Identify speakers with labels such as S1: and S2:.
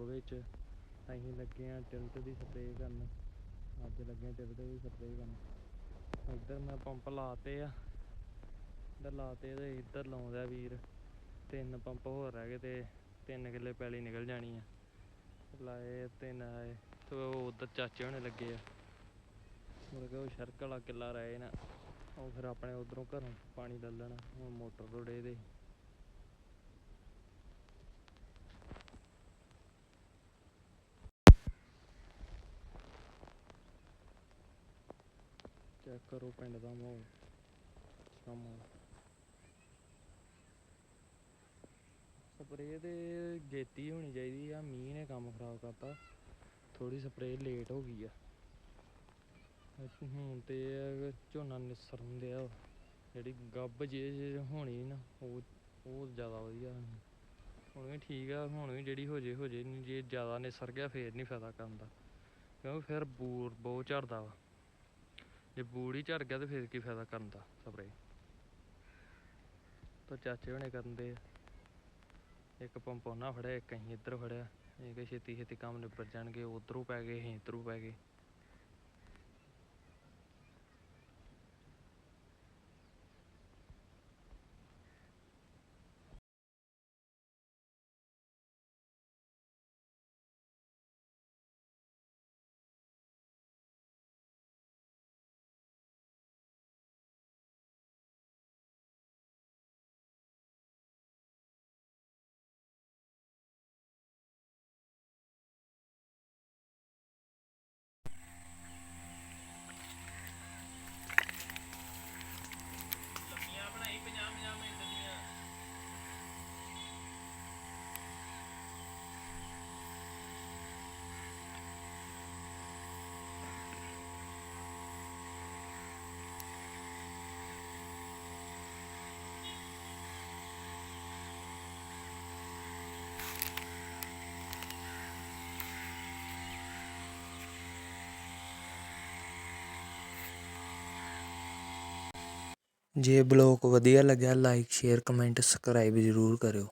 S1: ਵਿੱਚ। ਅਸੀਂ ਲੱਗੇ ਆ ਟਿਲਟ ਦੀ ਸਪਰੇਅ ਕਰਨ। ਅੱਜ ਲੱਗੇ ਆ ਟਿਲਟ ਦੀ ਸਪਰੇਅ ਕਰਨ। ਇੱਧਰ ਮੈਂ ਪੰਪ ਲਾਤੇ ਆ। ਇੱਧਰ ਲਾਤੇ ਤੇ ਇੱਧਰ ਲਾਉਂਦਾ ਵੀਰ। ਤਿੰਨ ਪੰਪ ਹੋਰ ਰਹਿ ਗਏ ਤੇ ਤਿੰਨ ਕਿੱਲੇ ਪੈਲੀ ਨਿਕਲ ਜਾਣੀ ਆ। ਲਾਏ ਤਿੰਨ ਆਏ। ਤੇ ਉਹ ਉਧਰ ਚਾਚੇ ਹੋਣੇ ਲੱਗੇ ਆ। ਮੁੜ ਉਹ ਸ਼ਰਕ ਵਾਲਾ ਕਿੱਲਾ ਰਹੇ ਨਾ ਉਹ ਫਿਰ ਆਪਣੇ ਉਧਰੋਂ ਘਰੋਂ ਪਾਣੀ ਲੈ ਲੈਣਾ। ਹੁਣ ਮੋਟਰ ਤੋਂ ਡੇ ਦੇ। ਚੈੱਕ ਕਰੋ ਪਿੰਡ ਦਾ ਮਾਹੌਲ ਸ਼ਾਮਾਂ ਦਾ ਸਪਰੇਅ ਦੇ ਗੇਤੀ ਹੋਣੀ ਚਾਹੀਦੀ ਆ, ਮੀਂਹ ਨੇ ਕੰਮ ਖਰਾਬ ਕਰਤਾ। ਥੋੜੀ ਸਪਰੇਅ ਲੇਟ ਹੋ ਗਈ ਆ। ਹੁਣ ਤੇ ਇਹ ਝੋਨਾ ਨਿਸਰਨ ਦਿਆ ਜਿਹੜੀ ਗੱਬ ਜੇ ਹੋਣੀ ਨਾ, ਉਹ ਉਹ ਜ਼ਿਆਦਾ ਵਧੀਆ। ਹੁਣ ਵੀ ਠੀਕ ਆ, ਹੁਣ ਵੀ ਜਿਹੜੀ ਹੋ ਜੇ ਹੋ ਜੇ। ਜੇ ਜ਼ਿਆਦਾ ਨਿਸਰ ਗਿਆ, ਫੇਰ ਨਹੀਂ ਫਾਇਦਾ ਕਰਨ ਦਾ। ਕਿਉਂਕਿ ਫਿਰ ਬੂਰ ਬਹੁਤ ਝੜਦਾ ਵਾ। ਜੇ ਬੂੜੀ ਝੜ ਗਿਆ ਤੇ ਫਿਰ ਕੀ ਫਾਇਦਾ ਕਰਨ ਦਾ ਸਪਰੇ ਤਾਂ ਚਾਚੇ ਹੋਣੇ ਕਰਨ ਦੇ ਆ। ਇੱਕ ਪੰਪ ਉਹਨਾਂ ਫੜਿਆ, ਇੱਕ ਅਸੀਂ ਇੱਧਰ ਫੜਿਆ। ਇਹ ਕਿ ਛੇਤੀ ਛੇਤੀ ਕੰਮ ਨਿਬੜ ਜਾਣਗੇ, ਉਧਰੋਂ ਪੈ ਗਏ, ਅਸੀਂ ਇੱਧਰੋਂ ਪੈ ਗਏ।
S2: ਜੇ ਬਲੋਗ ਵਧੀਆ ਲੱਗਿਆ ਲਾਈਕ ਸ਼ੇਅਰ ਕਮੈਂਟ ਸਬਸਕ੍ਰਾਈਬ ਜ਼ਰੂਰ ਕਰਿਓ।